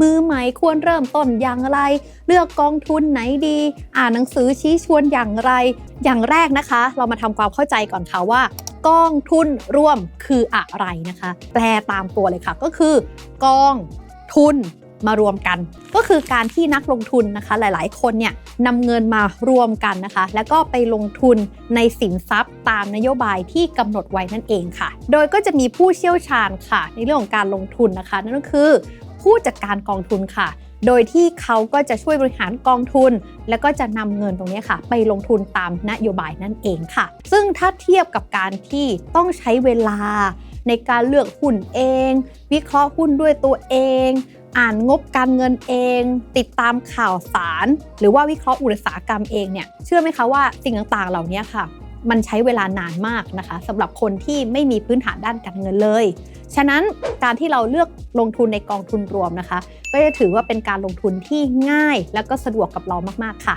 มือใหม่ควรเริ่มต้นอย่างไร เลือกกองทุนไหนดี อ่านหนังสือชี้ชวนอย่างไร อย่างแรกนะคะ เรามาทำความเข้าใจก่อนค่ะว่ากองทุนรวมคืออะไรนะคะ แปลตามตัวเลยค่ะก็คือกองทุน มารวมกัน ก็คือการที่นักลงทุนนะคะหลายๆ คนเนี่ยนำเงินมารวมกันนะคะ แล้วก็ไปลงทุนในสินทรัพย์ตามนโยบายที่กำหนดไว้นั่นเองค่ะ โดยก็จะมีผู้เชี่ยวชาญค่ะ ในเรื่องของการลงทุนนะคะ นั่นก็คือ ผู้จัดการกองทุนค่ะโดยที่เขาก็จะช่วยบริหารกองทุน แล้วก็จะนำเงินตรงนี้ค่ะ ไปลงทุนตามนโยบายนั่นเองค่ะ ซึ่งถ้าเทียบกับการที่ต้องใช้เวลาในการเลือกหุ้นเอง วิเคราะห์หุ้นด้วยตัวเอง อ่านงบการเงินเอง ติดตามข่าวสาร หรือว่าวิเคราะห์อุตสาหกรรมเองเนี่ยเชื่อไหมคะว่าสิ่งต่างๆ เหล่านี้ค่ะ มันใช้เวลานานมากนะคะสำหรับคนที่ไม่มีพื้นฐานด้านการเงินเลย ฉะนั้นการที่เราเลือกลงทุนในกองทุนรวมนะคะ ก็จะถือว่าเป็นการลงทุนที่ง่าย และก็สะดวกกับเรามากๆค่ะ